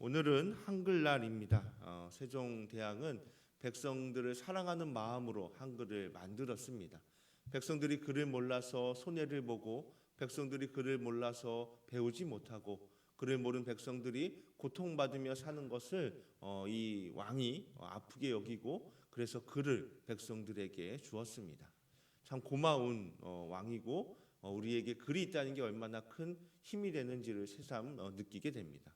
오늘은 한글날입니다. 어, 세종대왕은 백성들을 사랑하는 마음으로 한글을 만들었습니다. 백성들이 글을 몰라서 손해를 보고 백성들이 글을 몰라서 배우지 못하고 글을 모르는 백성들이 고통받으며 사는 것을 어, 이 왕이 어, 아프게 여기고 그래서 글을 백성들에게 주었습니다. 참 고마운 어, 왕이고 어, 우리에게 글이 있다는 게 얼마나 큰 힘이 되는지를 새삼 어, 느끼게 됩니다.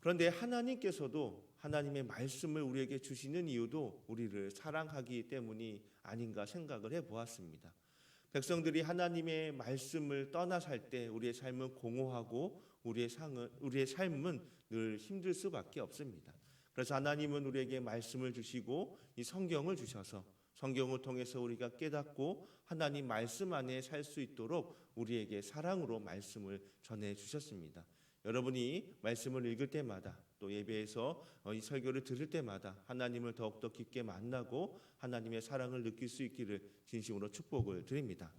그런데 하나님께서도 하나님의 말씀을 우리에게 주시는 이유도 우리를 사랑하기 때문이 아닌가 생각을 해 보았습니다. 백성들이 하나님의 말씀을 떠나 살 때 우리의 삶은 공허하고 우리의 상은 우리의 삶은 늘 힘들 수밖에 없습니다. 그래서 하나님은 우리에게 말씀을 주시고 이 성경을 주셔서 성경을 통해서 우리가 깨닫고 하나님 말씀 안에 살 수 있도록 우리에게 사랑으로 말씀을 전해 주셨습니다. 여러분이 말씀을 읽을 때마다 또 예배에서 어, 이 설교를 들을 때마다 하나님을 더욱더 깊게 만나고 하나님의 사랑을 느낄 수 있기를 진심으로 축복을 드립니다.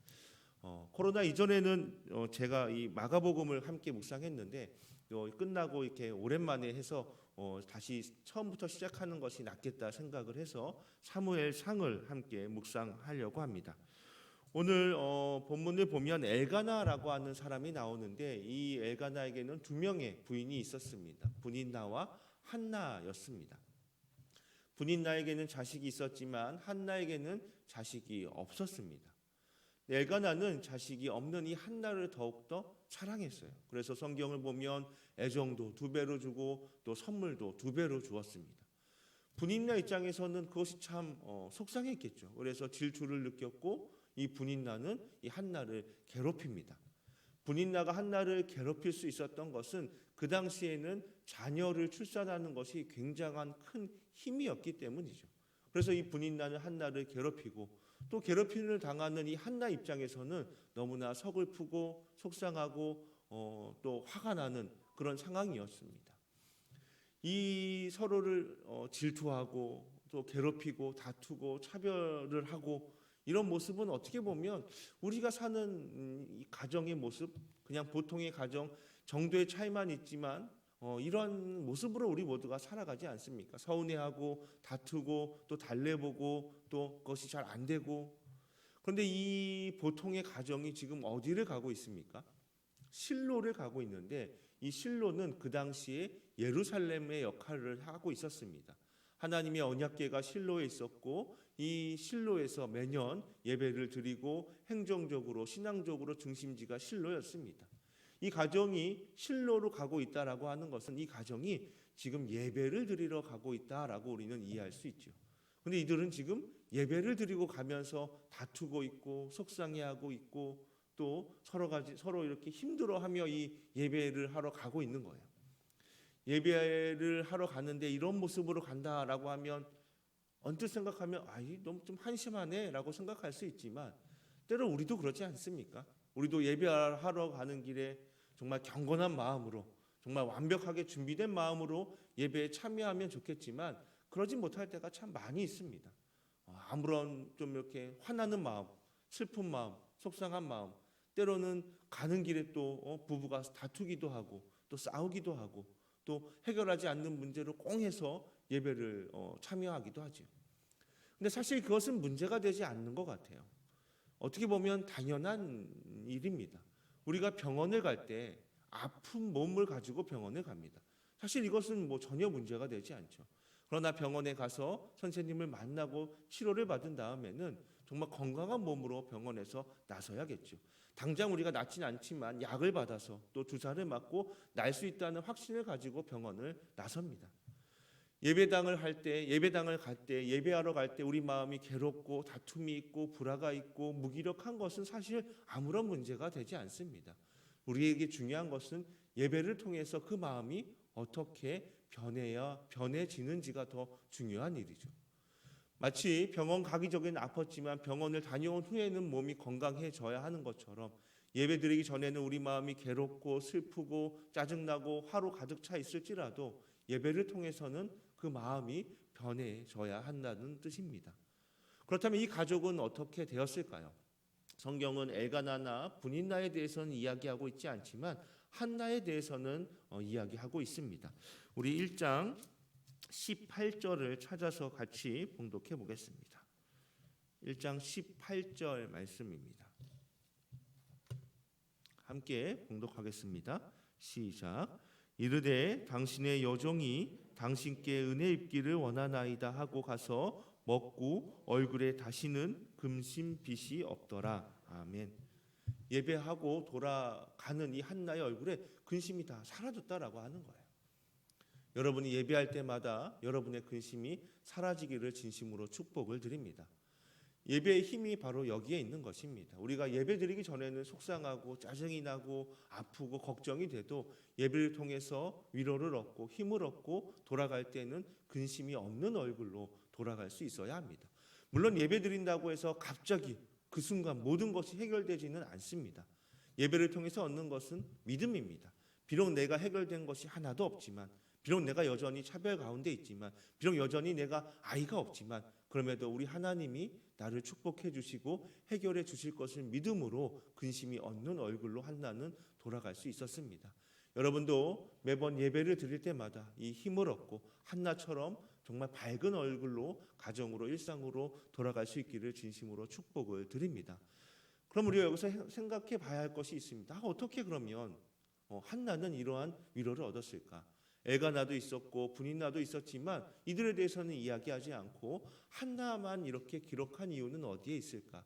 어, 코로나 이전에는 어, 제가 이 마가복음을 함께 묵상했는데 어, 끝나고 이렇게 오랜만에 해서 어, 다시 처음부터 시작하는 것이 낫겠다 생각을 해서 사무엘 상을 함께 묵상하려고 합니다. 오늘 어, 본문을 보면 엘가나라고 하는 사람이 나오는데 이 엘가나에게는 두 명의 부인이 있었습니다. 분인나와 한나였습니다. 분인나에게는 자식이 있었지만 한나에게는 자식이 없었습니다. 엘가나는 자식이 없는 이 한나를 더욱더 사랑했어요. 그래서 성경을 보면 애정도 두 배로 주고 또 선물도 두 배로 주었습니다. 분인나 입장에서는 그것이 참 어, 속상했겠죠. 그래서 질투를 느꼈고 이 분인나는 이 한나를 괴롭힙니다. 분인나가 한나를 괴롭힐 수 있었던 것은 그 당시에는 자녀를 출산하는 것이 굉장한 큰 힘이었기 때문이죠. 그래서 이 분인나는 한나를 괴롭히고 또 괴롭힘을 당하는 이 한나 입장에서는 너무나 서글프고 속상하고 어, 또 화가 나는 그런 상황이었습니다. 이 서로를 어, 질투하고 또 괴롭히고 다투고 차별을 하고 이런 모습은 어떻게 보면 우리가 사는 음, 이 가정의 모습, 그냥 보통의 가정 정도의 차이만 있지만 어, 이런 모습으로 우리 모두가 살아가지 않습니까? 서운해하고 다투고 또 달래보고 또 그것이 잘 안 되고 그런데 이 보통의 가정이 지금 어디를 가고 있습니까? 실로를 가고 있는데 이 실로는 그 당시에 예루살렘의 역할을 하고 있었습니다. 하나님의 언약궤가 실로에 있었고 이 실로에서 매년 예배를 드리고 행정적으로 신앙적으로 중심지가 실로였습니다. 이 가정이 실로로 가고 있다라고 하는 것은 이 가정이 지금 예배를 드리러 가고 있다라고 우리는 이해할 수 있죠. 근데 이들은 지금 예배를 드리고 가면서 다투고 있고 속상해하고 있고 또 서로 가지 서로 이렇게 힘들어하며 이 예배를 하러 가고 있는 거예요. 예배를 하러 가는데 이런 모습으로 간다라고 하면 언뜻 생각하면 아이 너무 좀 한심하네라고 생각할 수 있지만 때로 우리도 그렇지 않습니까? 우리도 예배하러 가는 길에 정말 경건한 마음으로 정말 완벽하게 준비된 마음으로 예배에 참여하면 좋겠지만 그러지 못할 때가 참 많이 있습니다. 어, 아무런 좀 이렇게 화나는 마음, 슬픈 마음, 속상한 마음, 때로는 가는 길에 또 어, 부부가 다투기도 하고 또 싸우기도 하고 또 해결하지 않는 문제로 꽁해서 예배를 어, 참여하기도 하죠. 근데 사실 그것은 문제가 되지 않는 것 같아요. 어떻게 보면 당연한 일입니다. 우리가 병원을 갈 때 아픈 몸을 가지고 병원에 갑니다. 사실 이것은 뭐 전혀 문제가 되지 않죠. 그러나 병원에 가서 선생님을 만나고 치료를 받은 다음에는 정말 건강한 몸으로 병원에서 나서야겠죠. 당장 우리가 낫진 않지만 약을 받아서 또 주사를 맞고 날 수 있다는 확신을 가지고 병원을 나섭니다. 예배당을 할 때, 예배당을 갈 때, 예배하러 갈 때 우리 마음이 괴롭고 다툼이 있고 불화가 있고 무기력한 것은 사실 아무런 문제가 되지 않습니다. 우리에게 중요한 것은 예배를 통해서 그 마음이 어떻게 변해야 변해지는지가 더 중요한 일이죠. 마치 병원 가기 전에는 아팠지만 병원을 다녀온 후에는 몸이 건강해져야 하는 것처럼 예배 드리기 전에는 우리 마음이 괴롭고 슬프고 짜증나고 화로 가득 차 있을지라도 예배를 통해서는 그 마음이 변해져야 한다는 뜻입니다. 그렇다면 이 가족은 어떻게 되었을까요? 성경은 엘가나나 분인나에 대해서는 이야기하고 있지 않지만 한나에 대해서는 어, 이야기하고 있습니다. 우리 1장 18절을 찾아서 같이 봉독해 보겠습니다. 1장 18절 말씀입니다. 함께 봉독하겠습니다. 시작. 이르되 당신의 여종이 당신께 은혜 입기를 원하나이다 하고 가서 먹고 얼굴에 다시는 금심 빛이 없더라. 아멘. 예배하고 돌아가는 이 한나의 얼굴에 근심이 다 사라졌다라고 하는 거예요. 여러분이 예배할 때마다 여러분의 근심이 사라지기를 진심으로 축복을 드립니다. 예배의 힘이 바로 여기에 있는 것입니다. 우리가 예배 드리기 전에는 속상하고 짜증이 나고 아프고 걱정이 돼도 예배를 통해서 위로를 얻고 힘을 얻고 돌아갈 때는 근심이 없는 얼굴로 돌아갈 수 있어야 합니다. 물론 예배 드린다고 해서 갑자기 그 순간 모든 것이 해결되지는 않습니다. 예배를 통해서 얻는 것은 믿음입니다. 비록 내가 해결된 것이 하나도 없지만 비록 내가 여전히 차별 가운데 있지만 비록 여전히 내가 아이가 없지만 그럼에도 우리 하나님이 나를 축복해 주시고 해결해 주실 것을 믿음으로 근심이 없는 얼굴로 한나는 돌아갈 수 있었습니다. 여러분도 매번 예배를 드릴 때마다 이 힘을 얻고 한나처럼 정말 밝은 얼굴로 가정으로 일상으로 돌아갈 수 있기를 진심으로 축복을 드립니다. 그럼 우리가 여기서 생각해 봐야 할 것이 있습니다. 아, 어떻게 그러면 어, 한나는 이러한 위로를 얻었을까? 애가 나도 있었고 분인 나도 있었지만 이들에 대해서는 이야기하지 않고 한나만 이렇게 기록한 이유는 어디에 있을까?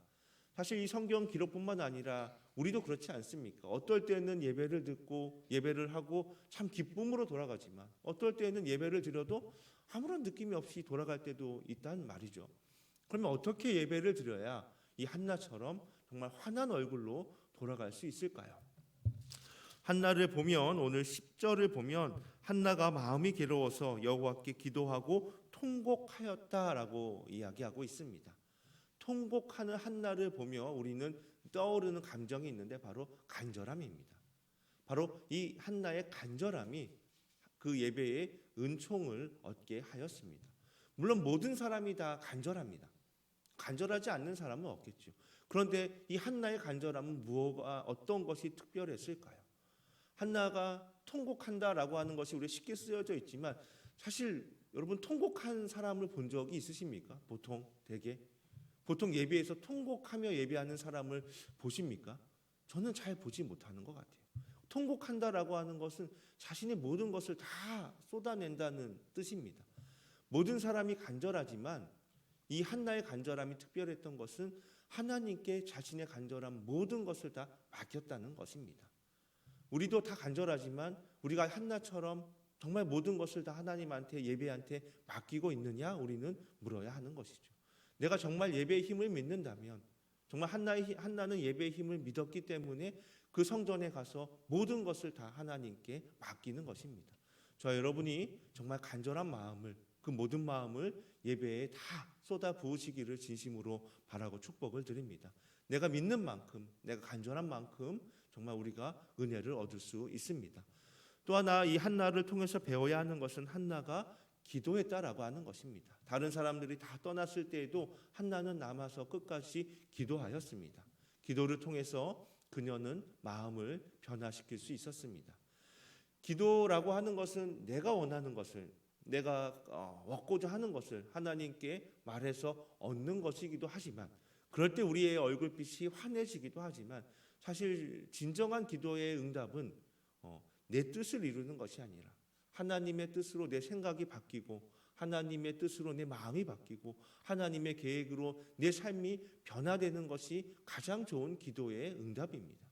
사실 이 성경 기록뿐만 아니라 우리도 그렇지 않습니까? 어떨 때는 예배를 듣고 예배를 하고 참 기쁨으로 돌아가지만 어떨 때는 예배를 드려도 아무런 느낌이 없이 돌아갈 때도 있단 말이죠. 그러면 어떻게 예배를 드려야 이 한나처럼 정말 환한 얼굴로 돌아갈 수 있을까요? 한나를 보면 오늘 10절을 보면 한나가 마음이 괴로워서 여호와께 기도하고 통곡하였다라고 이야기하고 있습니다. 통곡하는 한나를 보며 우리는 떠오르는 감정이 있는데 바로 간절함입니다. 바로 이 한나의 간절함이 그 예배의 은총을 얻게 하였습니다. 물론 모든 사람이 다 간절합니다. 간절하지 않는 사람은 없겠죠. 그런데 이 한나의 간절함은 무엇가 어떤 것이 특별했을까요? 한나가 통곡한다라고 하는 것이 우리 쉽게 쓰여져 있지만 사실 여러분 통곡한 사람을 본 적이 있으십니까? 보통 대개 보통 예배에서 통곡하며 예배하는 사람을 보십니까? 저는 잘 보지 못하는 것 같아요. 통곡한다라고 하는 것은 자신의 모든 것을 다 쏟아낸다는 뜻입니다. 모든 사람이 간절하지만 이 한나의 간절함이 특별했던 것은 하나님께 자신의 간절한 모든 것을 다 맡겼다는 것입니다. 우리도 다 간절하지만 우리가 한나처럼 정말 모든 것을 다 하나님한테 예배한테 맡기고 있느냐 우리는 물어야 하는 것이죠. 내가 정말 예배의 힘을 믿는다면 정말 한나의 한나는 예배의 힘을 믿었기 때문에 그 성전에 가서 모든 것을 다 하나님께 맡기는 것입니다. 저 여러분이 정말 간절한 마음을 그 모든 마음을 예배에 다 쏟아 부으시기를 진심으로 바라고 축복을 드립니다. 내가 믿는 만큼, 내가 간절한 만큼 정말 우리가 은혜를 얻을 수 있습니다. 또 하나 이 한나를 통해서 배워야 하는 것은 한나가 기도했다라고 하는 것입니다. 다른 사람들이 다 떠났을 때에도 한나는 남아서 끝까지 기도하였습니다. 기도를 통해서 그녀는 마음을 변화시킬 수 있었습니다. 기도라고 하는 것은 내가 원하는 것을 내가 어, 얻고자 하는 것을 하나님께 말해서 얻는 것이기도 하지만 그럴 때 우리의 얼굴빛이 환해지기도 하지만 사실 진정한 기도의 응답은 어, 내 뜻을 이루는 것이 아니라 하나님의 뜻으로 내 생각이 바뀌고 하나님의 뜻으로 내 마음이 바뀌고 하나님의 계획으로 내 삶이 변화되는 것이 가장 좋은 기도의 응답입니다.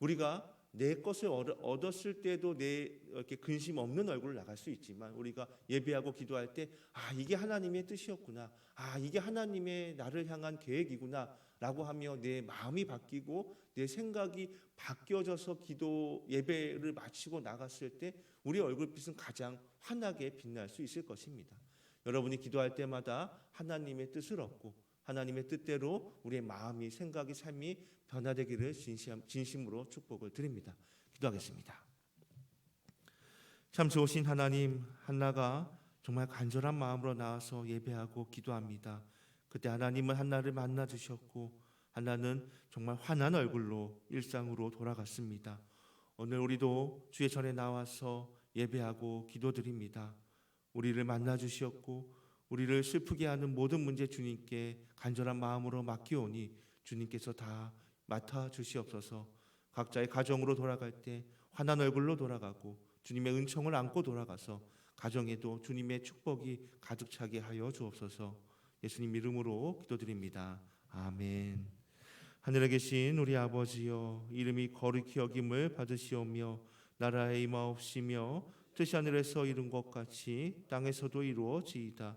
우리가 내 것을 얻었을 때도 내 이렇게 근심 없는 얼굴을 나갈 수 있지만 우리가 예배하고 기도할 때 아 이게 하나님의 뜻이었구나 아 이게 하나님의 나를 향한 계획이구나라고 하며 내 마음이 바뀌고 내 생각이 바뀌어져서 기도 예배를 마치고 나갔을 때 우리 얼굴빛은 가장 환하게 빛날 수 있을 것입니다. 여러분이 기도할 때마다 하나님의 뜻을 얻고 하나님의 뜻대로 우리의 마음이 생각이 삶이 변화되기를 진심, 으로 축복을 드립니다. 기도하겠습니다. 참 좋으신 하나님 한나가 정말 간절한 마음으로 나와서 예배하고 기도합니다. 그때 하나님은 한나를 만나 주셨고 한나는 정말 환한 얼굴로 일상으로 돌아갔습니다. 오늘 우리도 주의 전에 나와서 예배하고 기도드립니다. 우리를 만나 주시었고 우리를 슬프게 하는 모든 문제 주님께 간절한 마음으로 맡기오니 주님께서 다 맡아 주시옵소서. 각자의 가정으로 돌아갈 때 환한 얼굴로 돌아가고 주님의 은총을 안고 돌아가서 가정에도 주님의 축복이 가득 차게 하여 주옵소서. 예수님 이름으로 기도드립니다. 아멘. 하늘에 계신 우리 아버지여 이름이 거룩히 여김을 받으시오며 나라의 임하옵시며 뜻이 하늘에서 이룬 것 같이 땅에서도 이루어지이다.